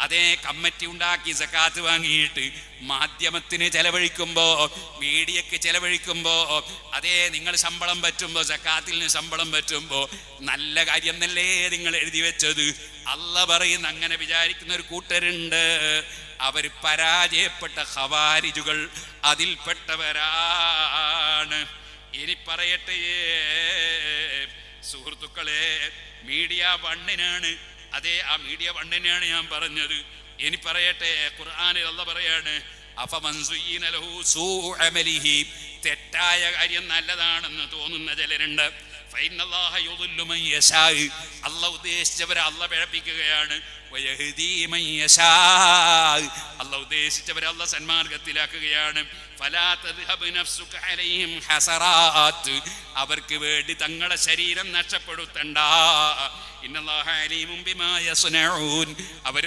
അതേ കമ്മിറ്റി ഉണ്ടാക്കി സക്കാത്ത് വാങ്ങിയിട്ട് മാധ്യമത്തിന് ചെലവഴിക്കുമ്പോ മീഡിയക്ക് ചെലവഴിക്കുമ്പോ അതേ നിങ്ങൾ ശമ്പളം പറ്റുമ്പോ സക്കാത്തിൽ ശമ്പളം പറ്റുമ്പോ നല്ല കാര്യം എന്നല്ലേ നിങ്ങൾ എഴുതി വെച്ചത്? അല്ല പറയുന്ന അങ്ങനെ വിചാരിക്കുന്ന ഒരു കൂട്ടരുണ്ട്. അവർ പരാജയപ്പെട്ട ഹവാരിജുകൾ അതിൽപ്പെട്ടവരാണ്. ഇനി പറയട്ടെ സുഹൃത്തുക്കളെ മീഡിയ വണ്ണിനാണ് അതെ ആ മീഡിയ വണ്ണിനെയാണ് ഞാൻ പറഞ്ഞത്. ഇനി പറയട്ടെ ഖുർആാനിൽ അല്ല പറയാണ് തെറ്റായ കാര്യം നല്ലതാണെന്ന് തോന്നുന്ന ചിലരുണ്ട്. അല്ല ഉദ്ദേശിച്ചവരെ അല്ല പിഴപ്പിക്കുകയാണ്. അല്ല ഉദ്ദേശിച്ചവരെ അല്ല സന്മാർഗത്തിലാക്കുകയാണ്. അവർക്ക് വേണ്ടി തങ്ങളുടെ ശരീരം നഷ്ടപ്പെടുത്തണ്ട. അവർ